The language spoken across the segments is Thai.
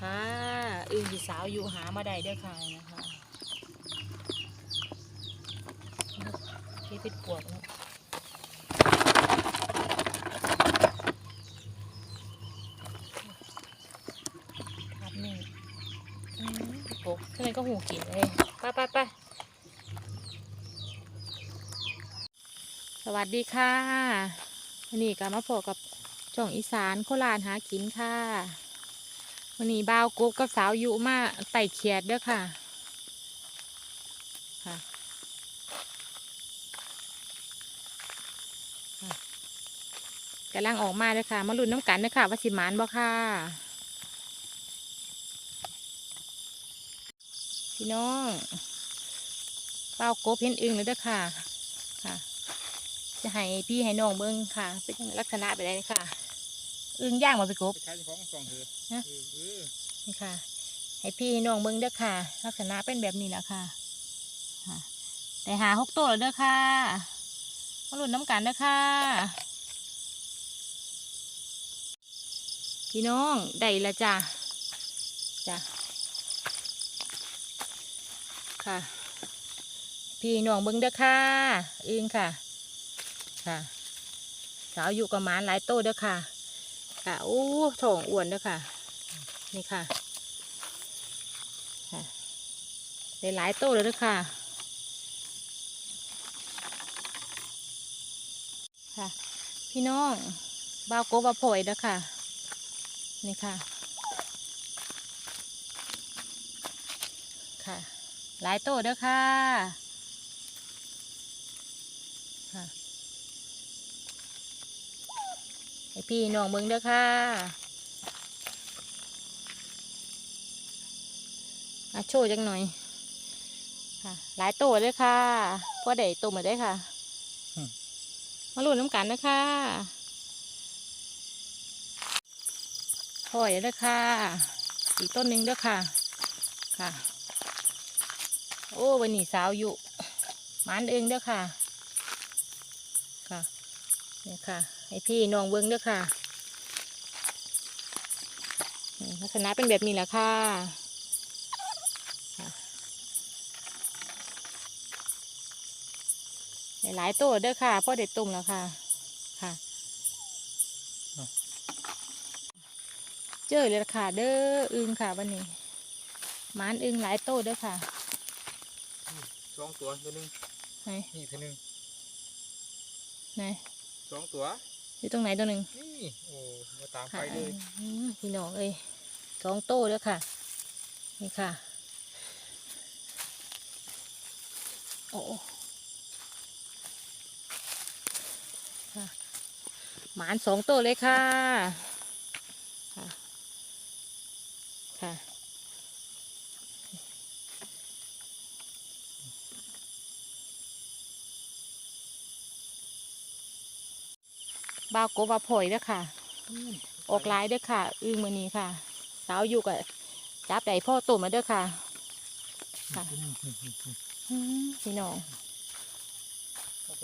ค่ะอึ่งสาวอยู่หามาได้เด้อค่ะนะคะที่ปิดปวกเนาะครับนี่อืมปกทำไมก็หูกินเลยไปไปไปสวัสดีค่ะวันนี้ก็มาพบกับช่องอีสานโคราชหากินค่ะ วันนี้บ่าวกุ๊กกับสาวยุมาไต่เขียดเด้อค่ะ ค่ะค่ะกำลังออกมาเด้อค่ะ มาลุ้นน้ำกันเด้อค่ะว่าสิมานบ่ค่ะ พี่น้องบ่าวกบเห็นอึงเลยเด้อค่ะ ค่ะ จะให้พี่ให้น้องเบิ้งค่ะ เป็นลักษณะไปได้ค่ะ อึงย่างมาไปกบไปขายเฉพาะของสองเธอฮะเออเออนี่ค่ะ ให้พี่น้องเบิ้งเด้อค่ะ ลักษณะเป็นแบบนี้แหละค่ะค่ะแต่หาหกตัวแล้วเด้อค่ะมาลุ้นน้ำกันเด้อค่ะ พี่น้องได้และจ้ะจ้ะค่ะ พี่น้องเบิ้งเด้อค่ะอึงค่ะ ค่ะ สาวอยู่กับหมานหลายโตเด้อค่ะ ค่ะโอ้ท้องอ้วนด้อค่ะ นี่ค่ะค่ะได้หลายโตเลยด้อค่ะ ค่ะ พี่น้องบ่าวโกบาโผยด้อค่ะ นี่ค่ะ ค่ะ หลายโตเด้อค่ะ ค่ะ ให้พี่น้องเบิ่งเด้อค่ะอาโชว์จังหน่อย ค่ะ หลายโตเลยค่ะพอได้โตมาได้อค่ะ มาลุ้นน้ำกันนะคะพออย่าเด้อค่ะ อีกต้นหนึ่งเด้อค่ะ ค่ะ โอ้วันนี้สาวอยู่หมันเองเด้อค่ะ ค่ะ เนี่ยค่ะ ให้พี่น้องเบิ้งเด้อค่ะนี่ลักษณะเป็นแบบนี้แหละค่ะค่ะได้หลายตัวเด้อค่ะพ่อเด็ดตุ่มแล้วค่ะค่ะ เจอเลยล่ะค่ะเด้ออึงค่ะวันนี้หมานอึงหลายโตวเด้อค่ะสองตัวตัวหนึงไหนนี่ตัวหนึงไหนสองตัว อยู่ตรงไหนตัวหนึ่งนี่โอ้มาตามไปค่ะเลยอืมพี่น้องเอ้ยสองโตแล้วค่ะ นี่ค่ะ โอ้ค่ะหมานสองโตเลยค่ะ ค่ะ บ้าวโกบาพลอยเด้อค่ะ ออกหลายเด้อค่ะ อึ้งมือนี้ค่ะ สาวอยู่กับจับไดพ่อตุ่มมาเด้อค่ะ ค่ะตัวหนึ่งนี่นี่นี่อืมพี่น้องโอเค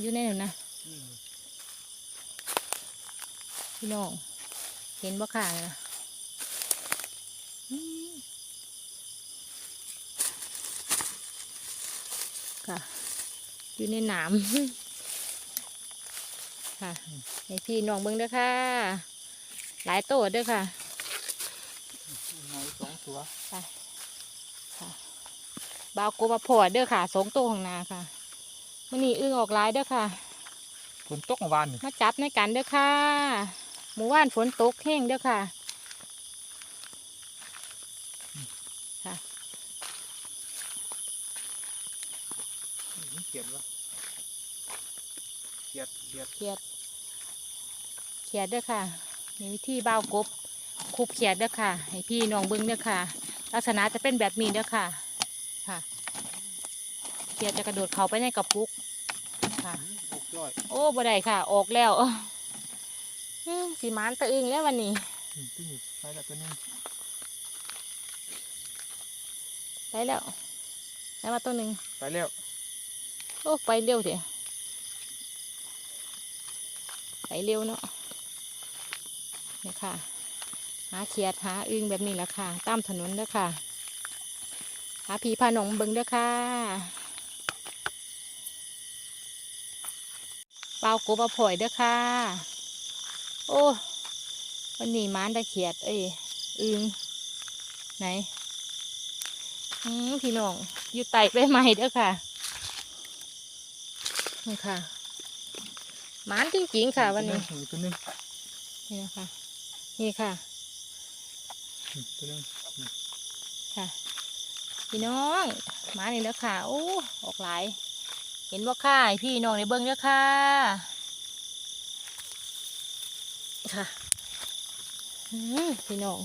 อยู่ในนั้นนะอืมพี่น้อง เห็นบ่ค่ะนะอืมค่ะ อยู่ในหนาม ค่ะให้พี่น้องเบิ่งเด้อค่ะ หลายตัวเด้อค่ะเอาสองตัวไปค่ะบาวกูบาพอดเด้อค่ะสองตัวของนาค่ะมันนี่อึ้งออกหลายเด้อค่ะฝนตกเมื่อวานนี่มาจับในกันเด้อค่ะหมู่บ้านฝนตกแห้งเด้อค่ะค่ะนี่เขียนวะ เขียดเขียดเขียดเขียดเด้อค่ะมีวิธีบ่าวกบคุบเขียดเด้อค่ะให้พี่น้องเบิ้งเด้อค่ะ ลักษณะจะเป็นแบบนี้เด้อค่ะ ค่ะ เขียดจะกระโดดเข้าไปในกระปุกค่ะอืมออกจ้อยโอ้บ่ได้ค่ะ ออกแล้วอื้อสีมานตะอึงแล้ววันนี้อืมตัวนี้ไปแล้วตัวหนึงไปแล้วได้มาตัวหนึ่งไปแล้วโอ้ไปเร็วเถอะ ไปเร็วเนาะนี่ค่ะ หาเขียดหาอึงแบบนี้แหละค่ะ ตามถนนเด้อค่ะ หาผีพาหนองเบิงเด้อค่ะเปล่ากบเอาผอยเด้อค่ะ โอ้วันนี้หมานตะเขียด เอ้ยอึงไหนพี่น้อง อยู่ไต่ไปใหม่เด้อค่ะนี่ค่ะ หมานจริงๆค่ะ วันนี้อีกตัวหนึงนี่นะคะนี่ค่ะอืมตัวหนึงค่ะพี่น้องหมานี่แล้วค่ะโอ้ออกหลาย เห็นว่าค่ะให้พี่น้องในเบิ้งเด้อค่ะค่ะอืมพี่น้อง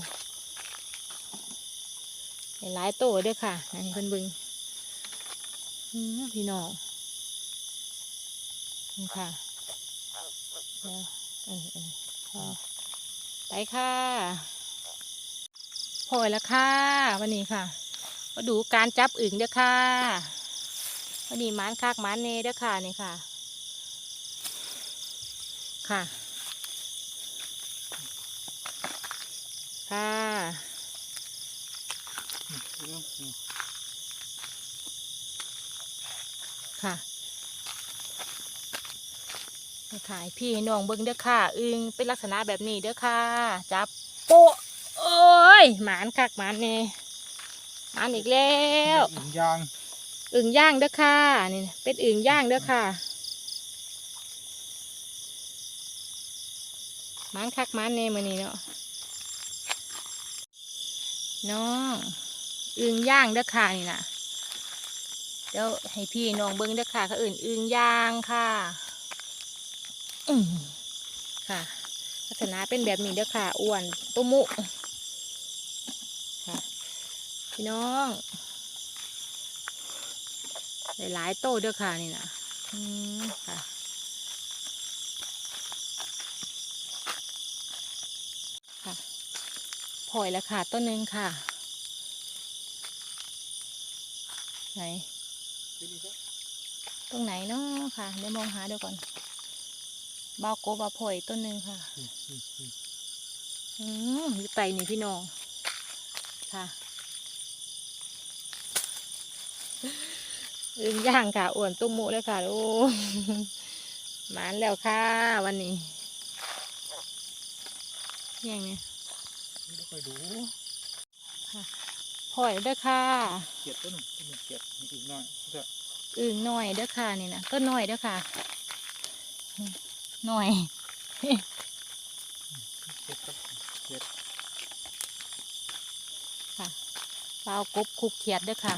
เห็นหลายโตเด้อค่ะให้เพิ่นเบิ้งอืมพี่น้องนี่ค่ะ เดี๋ยวเออเออพอไปค่ะพอแล้วค่ะ วันนี้ค่ะมาดูการจับอึ่งเด้อค่ะวันนี้มานคากมานเนเด้อค่ะนี่ค่ะ ค่ะ ค่ะค่ะ ค่ะให้พี่ให้น้องเบิ้งเด้อค่ะอึงเป็นลักษณะแบบนี้เด้อค่ะจับโปะโอ้ยหมานคักหมานเนหมานอีกแล้วอีกอยางอึ่งย่างเด้อค่ะนี่เป็นอึ่งย่างเด้อค่ะหมันคักหมันเนมือนี้เนาะน้องอึ่งย่างเด้อค่ะนี่นะเดี๋ยวให้พี่น้องเบิ้งเด้อค่ะเขาอื่นอึ่งย่างค่ะอืม ค่ะลักษณะเป็นแบบนี้เด้อค่ะอ้วนตุ้มุค่ะพี่น้องหลายโต้เด้อค่ะนี่นะอืมค่ะค่ะพลอยแล้วค่ะต้นหนึ่งค่ะ ไหนตัวนี้ก็ตรงไหนเนาะค่ะเดี๋ยวมองหาเดี๋ยวก่อน บาวโกบาวพลอยต้นหนึ่งค่ะอืมอืมอืมอืมอยู่ไตนี่พี่น้อง ค่ะอึงย่างค่ะอ้วนตุ้มหมูเลยค่ะโอ้หมานแล้วค่ะวันนี้ยังเนี่ยนี่เราคอยดูพลอยเด้อค่ะเกียดตัวหนึงตัวหนึงเกียดนี่อีกหน่อยก็อึ่งหน่อยเด้อค่ะนี่นะก็หน่อยเด้อค่ะ หน่อยเกียดครับเกียดค่ะเปล่ากบคุกเขียดเด้อค่ะ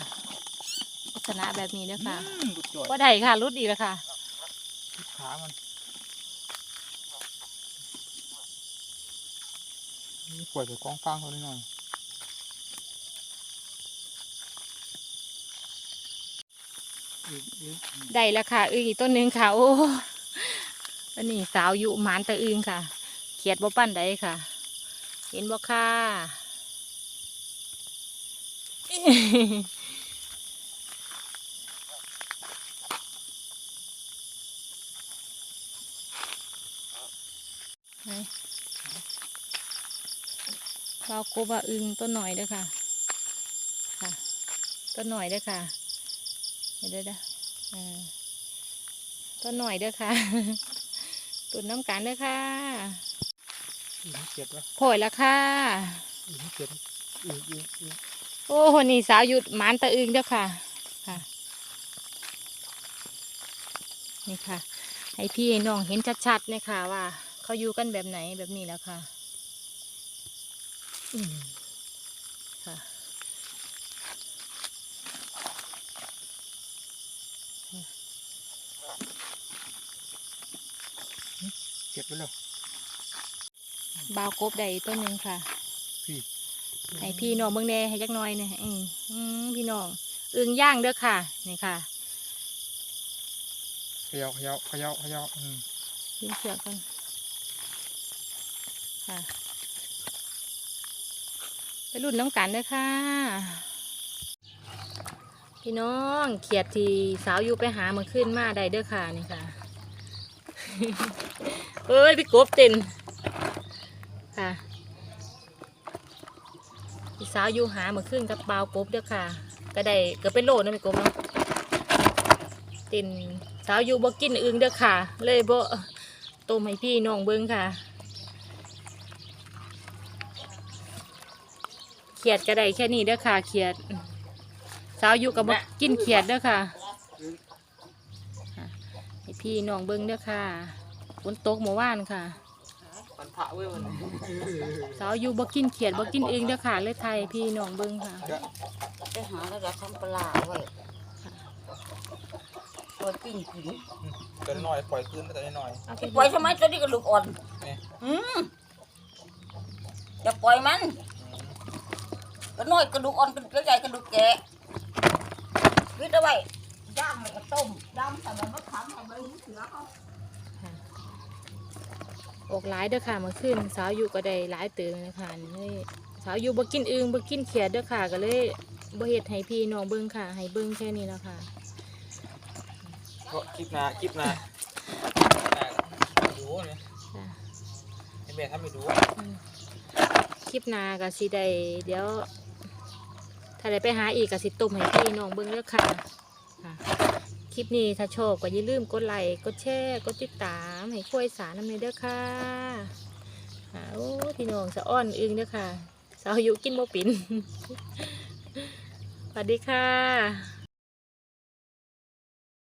ลักษณะแบบนี้เด้อค่ะอืมลูกจ่อยว่าได้ค่ะรุดอีกแล้วค่ะที่ขามันนี่ปล่อยไปกองฟางเขาหน่อยอีกอีกอืมได้แล้วค่ะอึ่งอีกต้นหนึ่งค่ะโอ้ อันนี้สาวอยู่หมานตะอึงค่ะ เขียดบ่ปั้นได้ค่ะ เห็นบ่ค่ะไหนเราโกบว่าอึงต้นหน่อยด้อค่ะ ค่ะ ต้นหน่อยด้อค่ะ เดี๋ยวเด้อเด้อเออต้นหน่อยด้อค่ะ ตุนน้ำกันเด้อค่ะอีกนิดเกียดวะโผล่แล้วค่ะอีกนิดเกียดอีกอีกอีกโอ้คนนี้สาวหยุดหมานตะอึงเด้อค่ะ ค่ะ นี่ค่ะ ให้พี่ให้น้องเห็นชัดๆเลยค่ะว่า เขาอยู่กันแบบไหนแบบนี้แล้วค่ะ อืม กียดไปแล้วบาวกบได้ต้นหนึ่งค่ะพี่ให้พี่น้องเบิ่งแหน่ให้จักหน่อยเนี่ยอืมอืมพี่น้องอึงย่างเด้อค่ะนี่ค่ะเขย่าเขย่าเขย่าเขย่าอืมยิงเสือกกันค่ะไปรุ่นน้ำกันเด้อค่ะ พี่น้องเขียดที่สาวอยู่ไปหาเมื่อขึ้นมาได้เด้อค่ะนี่ค่ะ เอ้ยพี่กบเต็นค่ะพี่สาวอยู่หาเมื่อคืนกับบ่ากบเด้อค่ะ ก็ได้กือบเป็นโลนะแม่กบเนาะเตินสาวอยู่บ่กินอึงเด้อค่ะ เลยบ่ต้มให้พี่น้องเบิ่งค่ะเขียดก็ได้แค่นี้เด้อค่ะเขียดสาวอยู่กับบ่กินเขียดเด้อค่ะให้พี่น้องเบิ่งเด้อค่ะ ฝนตกเมื่อวานค่ะมันพระเว้ยมันสาวอยู่บ่กินเขียดบ่กินเองเด้อค่ะเลยไทยพี่น้องเบิ่งค่ะไปหาแล้วก็ทำปลาไว้ตัวปิ้งกินตัวน้อยปล่อยคืนตัวน้อยเอาไปจะปล่อยทำไมตัวนี้กระดูกอ่อนนี่อืมจะปล่อยมันกระน้อยกระดูกอ่อนกระดูกใหญ่กระดูกแก่วิทย์เอาไว้ย่างแล้วก็ต้มย่างใส่ใบมะขามใส่ใบหูเสือเขา ออกหลายเด้อค่ะเมื่อคืนสาวอยู่ก็ได้หลายเตือนเลยค่ะนี่สาวอยู่บ่กินอึงบ่กินเขียดเด้อค่ะ ก็เลยบ่เฮ็ดให้พี่น้องเบิ่งค่ะ ให้เบิ่งแค่นี้แล้วค่ะเพราะคลิปหนาคลิปหนาดูเนี่ยจ้ะให้แม่ทำให้ดูอืมคลิปหน้าก็สิได้เดี๋ยว ถ้าได้ไปหาอีกก็สิต้มให้พี่น้องเบิ่งเด้อค่ะค่ะค ลิปนี้ถ้าชอบก็อย่าลืมกดไลค์กดแชร์กดติดตามให้คุยสารน้ำเนยเด้อค่ะโอ้พี่น้องสะอ้อนอึงเด้อค่ะสาวอายุกินโมปินสวัสดีค่ะ